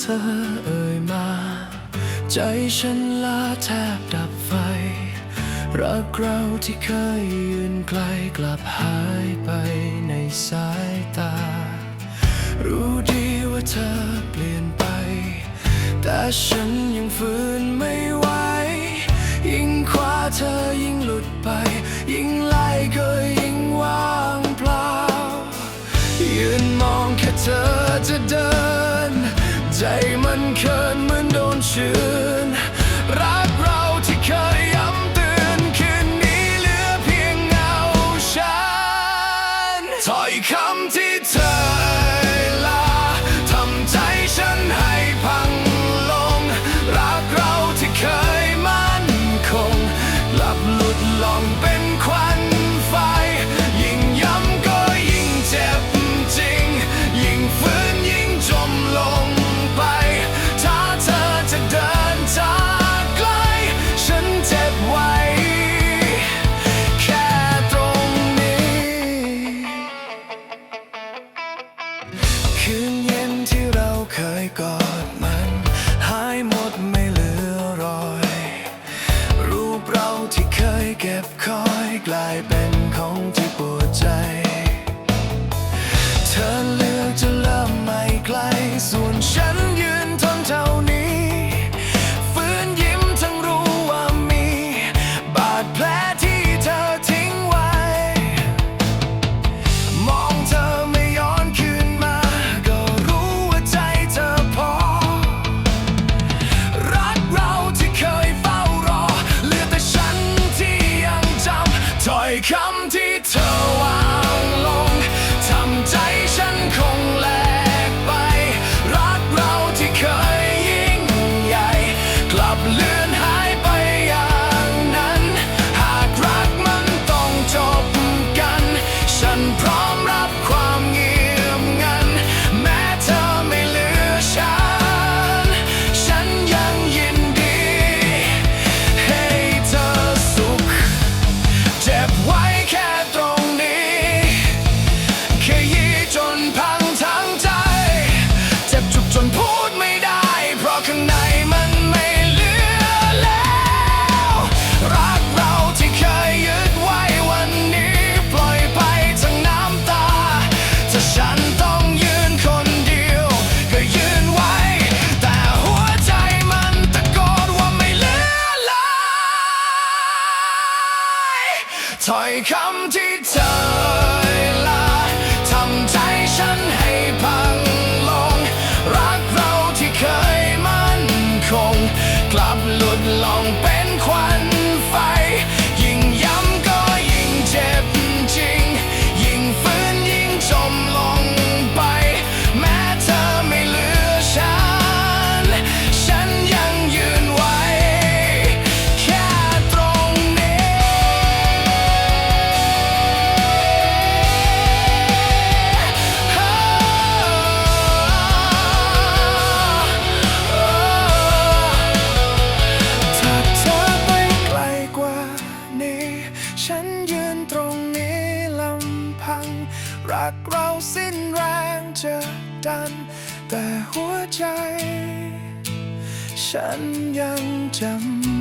เธอเอ่ยมา ใจฉันลาแทบดับไฟ รักเราที่เคยยืนไกลกลับหายไปในสายตา รู้ดีว่าเธอเปลี่ยนไป แต่ฉันยังฝืนไม่ไหวยิ่งคว้าเธอยิ่งหลุดไป ยิ่งไล่ก็ยิ่งว่างเปล่ายืนมองแค่เธอจะเดิน มันเคินเหมือนโดนเชื้อ come to toe. ถอยคำที่เธอละทำใจฉันให้พังลง รักเราที่เคยมั่นคง กลับหลุดลองเป็น ฉันยืนตรงนี้ลำพัง รักเราสิ้นแรงจะดัน แต่หัวใจ ฉันยังจำ